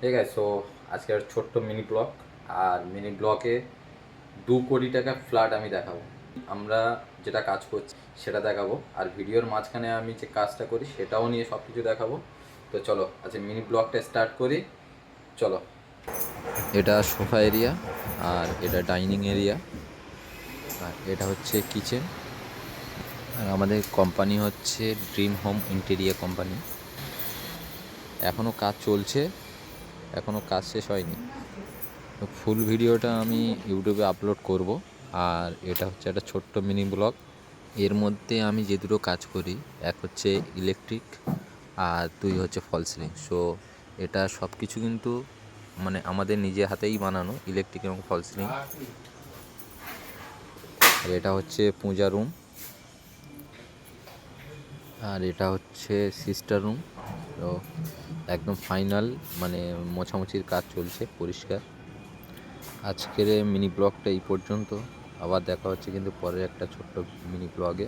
ঠিক আছে সো আজকের ছোট্ট মিনি ব্লগ আর মিনি ব্লকে দু কোটি টাকা ফ্ল্যাট আমি দেখাবো। আমরা যেটা কাজ করছি সেটা দেখাবো, আর ভিডিওর মাঝখানে আমি যে কাজটা করি সেটাও নিয়ে সব কিছু দেখাবো। তো চলো আচ্ছা মিনি ব্লগটা স্টার্ট করি। চলো। এটা সোফা এরিয়া আর এটা ডাইনিং এরিয়া আর এটা হচ্ছে কিচেন আর আমাদের কোম্পানি হচ্ছে ড্রিম হোম ইন্টেরিয়ার কোম্পানি এখনও কাজ চলছে। এখনও কাজ শেষ হয়নি। তো ফুল ভিডিওটা আমি ইউটিউবে আপলোড করব। আর এটা হচ্ছে একটা ছোট্ট মিনি ব্লগ এর মধ্যে আমি যে দুটো কাজ করি, এক হচ্ছে ইলেকট্রিক আর দুই হচ্ছে ফল সিলিং সো এটা সব কিছু কিন্তু মানে আমাদের নিজে হাতেই বানানো ইলেকট্রিক এবং ফল সিলিং আর এটা হচ্ছে পূজা রুম আর এটা হচ্ছে সিস্টার রুম তো একদম ফাইনাল মানে মোছামুছির কাজ চলছে, পরিষ্কার। আজকের মিনি ব্লগটা এই পর্যন্ত। আবার দেখা হচ্ছে কিন্তু পরের একটা ছোট্ট মিনি ব্লগে